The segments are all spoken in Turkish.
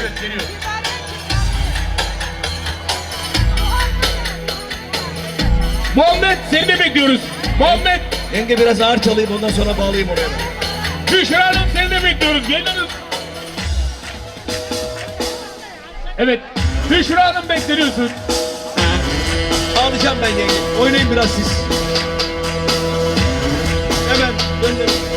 Evet geliyor. Muhammed seni de bekliyoruz. Muhammed Yenge biraz ağır çalayım ondan sonra bağlayayım oraya. Büşra Hanım seni de bekliyoruz. Gelin hanım. Evet. Büşra Hanım bekleniyorsun. Ağlayacağım ben yenge. Oynayın biraz siz. Hemen gönderin.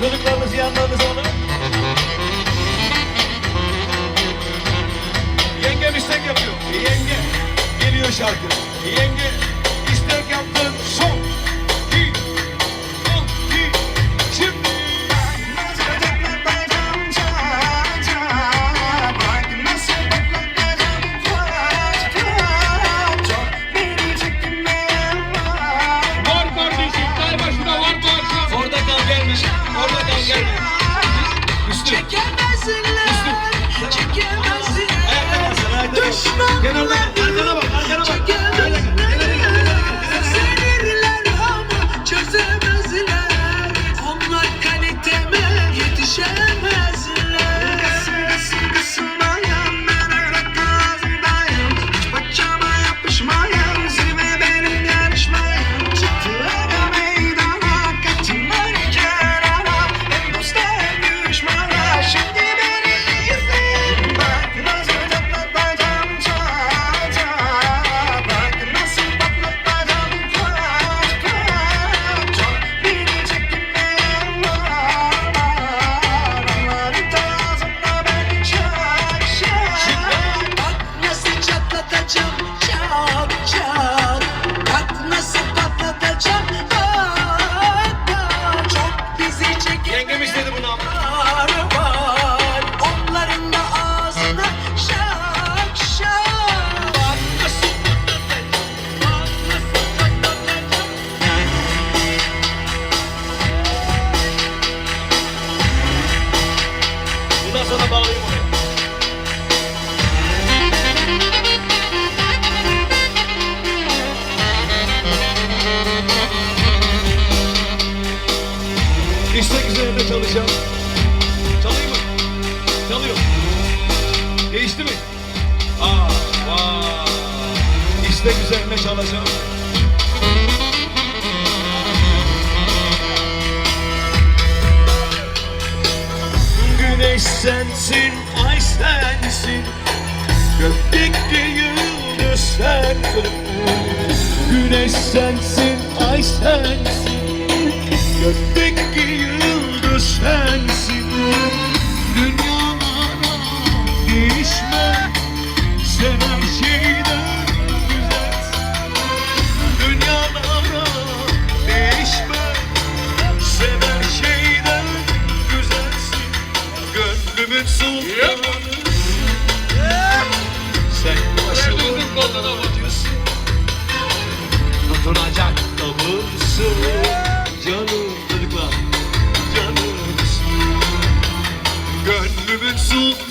Çocuklarınızı yanlarınıza alın. Yengem istek yapıyor. Yenge. Geliyor şarkı. Yenge. gonna let Değişti mi? Aa, vay. İstek üzerinde çalacağım. Güneş sensin, ay sensin Gökteki yıldız sensin Güneş sensin, ay sensin Gökteki yıldız sensin Dünyalara Sen başımın tacısın Tutunacak davulsun Canım çocuklar Canımsın Gönlümün sultanısın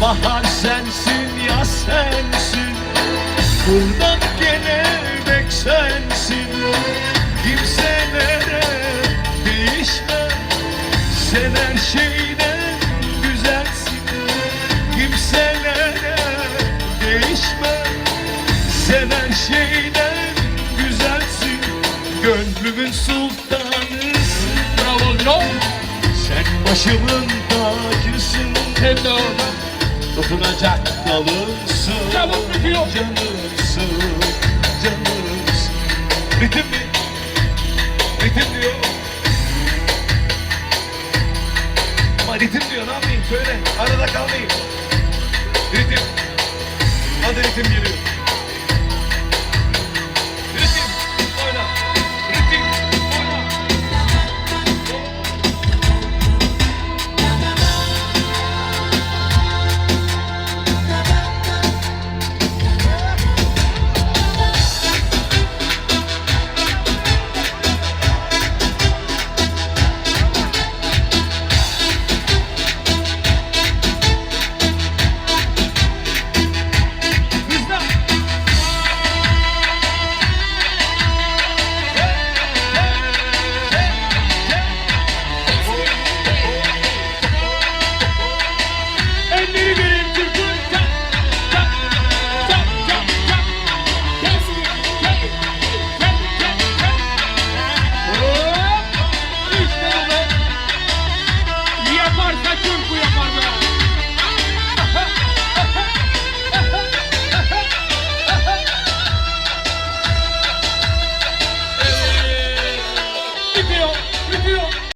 Bahar sensin, yaz sensin. Buradan kelebek sensin. Kimselere değişme Sen her şeyden güzelsin. Kimselere değişme Sen her şeyden güzelsin. Gönlümün sultanısın. Bravo Zino. Sen başımın tacısın. Hem Dokunacak kalırsın Çabuk bitiyor. Canımsın Canımsın Ritim mi? Ritim diyor. Ama ritim diyor ne yapayım? Söyle. Arada kalmayayım. Ritim. Hadi ritim geliyor.